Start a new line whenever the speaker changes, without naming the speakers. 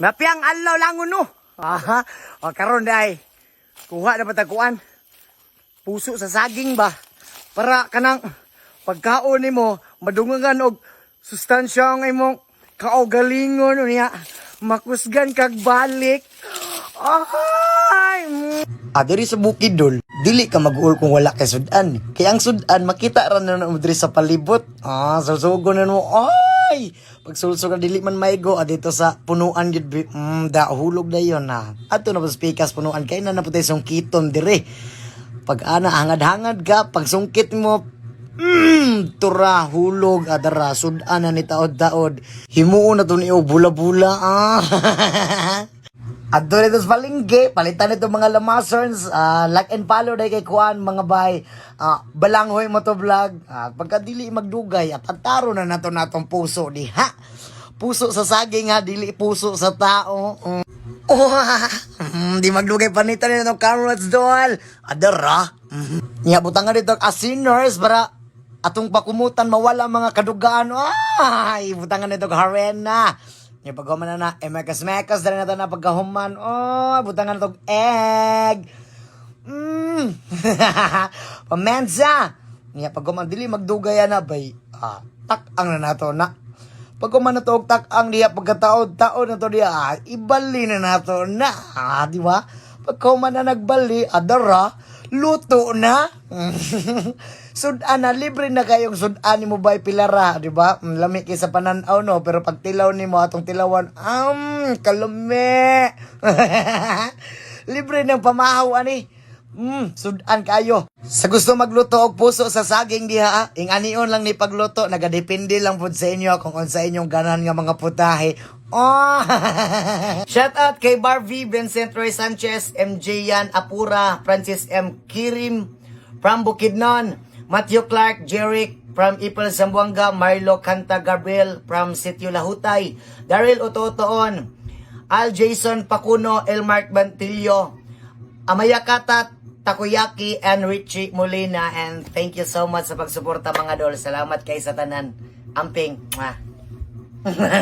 Napiang alaw lang uno. Aha. O karon day. Kuha na patakuan. Puso sa saging ba? Para kanang pagkaon nimo madungangan og sustansya ang imong kaugalingon niya. Makusgan kag balik. Ay! mm. Ah, diri sa Bukidol, dili ka mag-uol kung wala kay sudan. Kaya ang sudan, makita ra na mo sa palibot. Ah, susugo na mo. Ay! Pag sulso ka dili man maigo, ah, dito sa punuan gid mm, da hulog na yon na. Ato na speakers punuan kay na naputay sungkiton dire. Pag ana hangad-hangad ka, pag sungkit mo, Mm, tura hulog adara sudan na ni taod-taod. Himuon na to ni og bula-bula. Ah. Adto nito sa palengke, palitan nito mga lamasons, ah, like and follow dai kay Kuan mga bay. Ah, balanghoy mo to vlog. Ah, pagka dili magdugay at ataro na nato natong puso di ha. Puso sa saging ha, dili puso sa tao. Mm. Oh, mm, di magdugay panitan nito cameras doll. Adara. Mm. Nya butangan dito asiners para atong pakumutan mawala mga kadugaan. Ay, butangan nito harena. Yung paghuman na na, emekas-mekas dali na ito na pagkahuman. Oh, butangan na egg. Mm. Pamensa. Nga paghuman, dili magdugay na bay. Ah, tak ang na nato na. Paghuman na to, tak ang diya pagkataod-taod na to diya. Ah, ibali na nato na. Ah, di ba? Paghuman na nagbali, adara, luto na. sudan na, libre na kayong sudan ni mo ba pilara, di ba? Mm, Lami kay sa pananaw, no? Pero pag tilaw ni mo, atong tilawan, um, kalumi. libre ng pamahaw, ani. Mm, sudan kayo. Sa gusto magluto og puso sa saging diha, ing anion lang ni pagluto, nagadepende lang pud sa inyo kung unsa inyong ganan nga mga putahe. Oh! Shout out kay Barbie Vincent Roy Sanchez, MJ Yan Apura, Francis M. Kirim from Bukidnon, Matthew Clark, Jeric from Ipil Zamboanga, Marlo Canta Gabriel from Sitio Lahutay, Daryl Ototoon, Al Jason Pacuno, Elmark Bantillo, Amaya Katat, Takoyaki, and Richie Molina. And thank you so much sa pagsuporta mga dol. Salamat kay sa tanan. Amping.